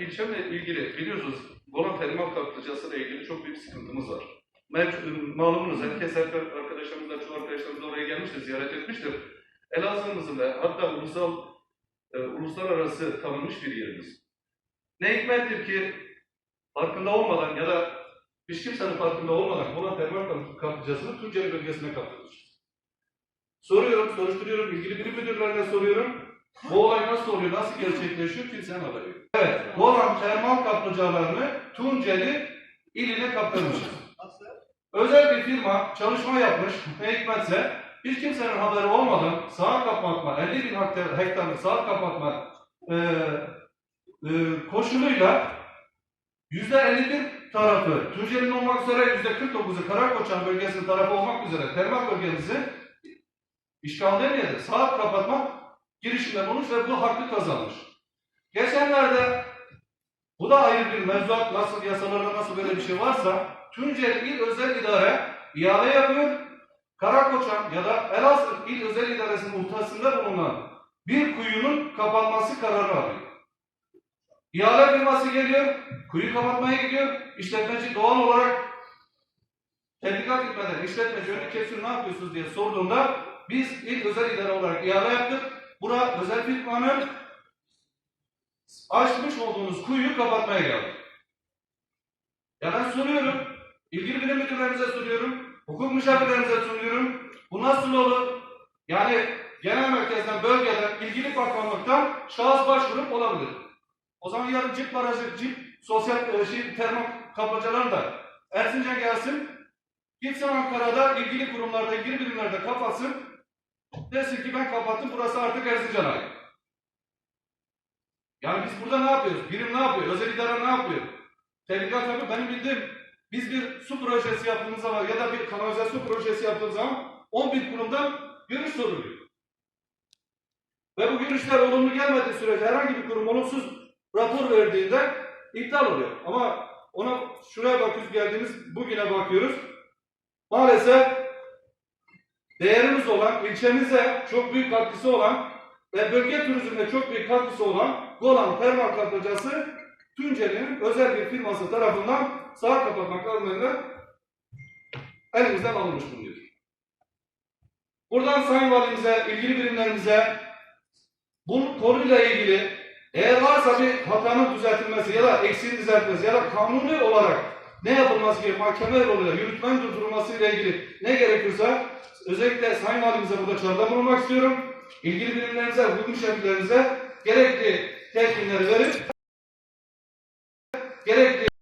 ilçemle ilgili biliyorsunuz Golan Termal Kaplıcası ile ilgili çok büyük sıkıntımız var. Mevcut, malumunuz herkes arkadaşlarımız da çoğu arkadaşlarımız da oraya gelmiştir, ziyaret etmiştir. Elazığ'ımızın ve hatta ulusal, e, uluslararası tanınmış bir yerimiz. Ne hikmettir ki farkında olmadan ya da hiç kimsenin farkında olmadan Golan Termal Kaplıcası'nı Tunceli bölgesine kaptırmış. Soruyorum, soruşturuyorum, ilgili birim müdürlerine soruyorum. Bu olay nasıl oluyor, nasıl gerçekleşiyor kimsenin haberi yok. Evet, Golan termal kaplıcalarını Tunceli iline kaptırmışız. Özel bir firma çalışma yapmış, ne hikmetse bir kimsenin haberi olmadan saat kapatma, 50 bin hektar- hektarlık saat kapatma e, e, koşuluyla yüzde 51 tarafı Tunceli'nin olmak üzere yüzde 49'u Karakoçan bölgesinin tarafı olmak üzere termal bölgemizi işgal demeyedi. Saat kapatma girişimde bulmuş ve bu hakkı kazanmış. Geçenlerde bu da ayrı bir mevzuat nasıl yasalarda nasıl böyle bir şey varsa Tunceli İl Özel İdare ihale yapıyor. Karakoçan ya da Elazığ İl Özel İdaresi'nin muhtasında bulunan bir kuyunun kapanması kararı alıyor. İhale firması geliyor, kuyu kapatmaya gidiyor. İşletmeci doğal olarak tebligat etmeden işletmeci önü kesiyor ne yapıyorsunuz diye sorduğunda biz ilk özel idare olarak ihale yaptık. Bura özel firmanın açmış olduğunuz kuyuyu kapatmaya geldik. Ya ben soruyorum, ilgili bilim müdürlerimize soruyorum, hukuk müşavirlerimize soruyorum. Bu nasıl olur? Yani genel merkezden, bölgeden, ilgili bakanlıktan şahıs başvurup olabilir. O zaman yarın cip barajı, cip sosyal e, şey, termal kaplıcalarını da Erzincan gelsin, gitsin Ankara'da ilgili kurumlarda, ilgili birimlerde kapatsın, desin ki ben kapattım, burası artık Erzincan'a ait. Yani biz burada ne yapıyoruz? Birim ne yapıyor? Özel idare ne yapıyor? Tebligat yapıyor. Benim bildiğim biz bir su projesi yaptığımız zaman ya da bir kanalizasyon projesi yaptığımız zaman 11 kurumdan görüş soruluyor. Ve bu görüşler olumlu gelmediği sürece herhangi bir kurum olumsuz rapor verdiğinde iptal oluyor. Ama ona şuraya bakıyoruz geldiğimiz bugüne bakıyoruz. Maalesef değerimiz olan, ilçemize çok büyük katkısı olan ve bölge turizmine çok büyük katkısı olan Golan Termal Kaplıcası Tunceli'nin özel bir firması tarafından saat kapatmak kararıyla elimizden alınmış bulunuyor. Buradan Sayın Valimize, ilgili birimlerimize bu konuyla ilgili eğer varsa bir hatanın düzeltilmesi ya da eksiğin düzeltilmesi ya da kanuni olarak ne yapılması gerekiyor, mahkeme yoluyla yürütmenin durdurulması ile ilgili ne gerekiyorsa özellikle Sayın Valimize burada çağrıda bulunmak istiyorum. İlgili birimlerimize, hukuk müşavirlerimize gerekli telkinleri verip gerekli